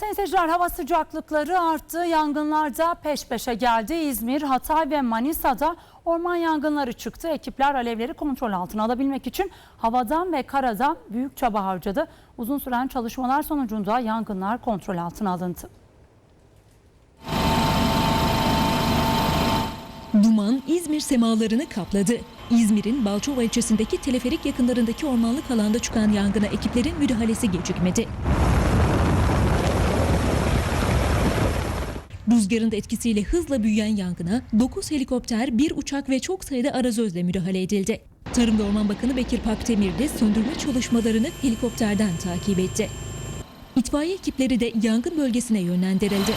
Seyirciler hava sıcaklıkları arttı. Yangınlar da peş peşe geldi. İzmir, Hatay ve Manisa'da orman yangınları çıktı. Ekipler alevleri kontrol altına alabilmek için havadan ve karadan büyük çaba harcadı. Uzun süren çalışmalar sonucunda yangınlar kontrol altına alındı. Duman İzmir semalarını kapladı. İzmir'in Balçova ilçesindeki teleferik yakınlarındaki ormanlık alanda çıkan yangına ekiplerin müdahalesi gecikmedi. Rüzgarın da etkisiyle hızla büyüyen yangına 9 helikopter, 1 uçak ve çok sayıda arazözle müdahale edildi. Tarım ve Orman Bakanı Bekir Pakdemir de söndürme çalışmalarını helikopterden takip etti. İtfaiye ekipleri de yangın bölgesine yönlendirildi.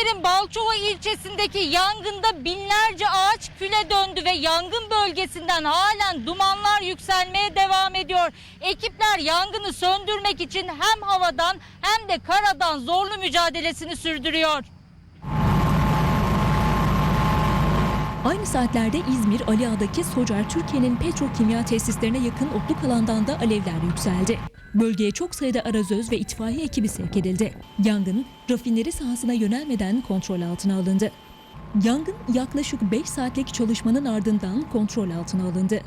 İzmir'in Balçova ilçesindeki yangında binlerce ağaç küle döndü ve yangın bölgesinden halen dumanlar yükselmeye devam ediyor. Ekipler yangını söndürmek için hem havadan hem de karadan zorlu mücadelesini sürdürüyor. Aynı saatlerde İzmir Ali Ağa'daki Socar Türkiye'nin petrokimya tesislerine yakın otluk alandan da alevler yükseldi. Bölgeye çok sayıda arazöz ve itfaiye ekibi sevk edildi. Yangın rafineri sahasına yönelmeden kontrol altına alındı. Yangın yaklaşık 5 saatlik çalışmanın ardından kontrol altına alındı.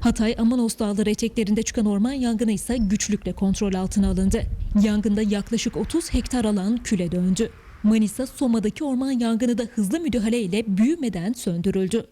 Hatay Amanos Dağları eteklerinde çıkan orman yangını ise güçlükle kontrol altına alındı. Yangında yaklaşık 30 hektar alan küle döndü. Manisa Soma'daki orman yangını da hızlı müdahale ile büyümeden söndürüldü.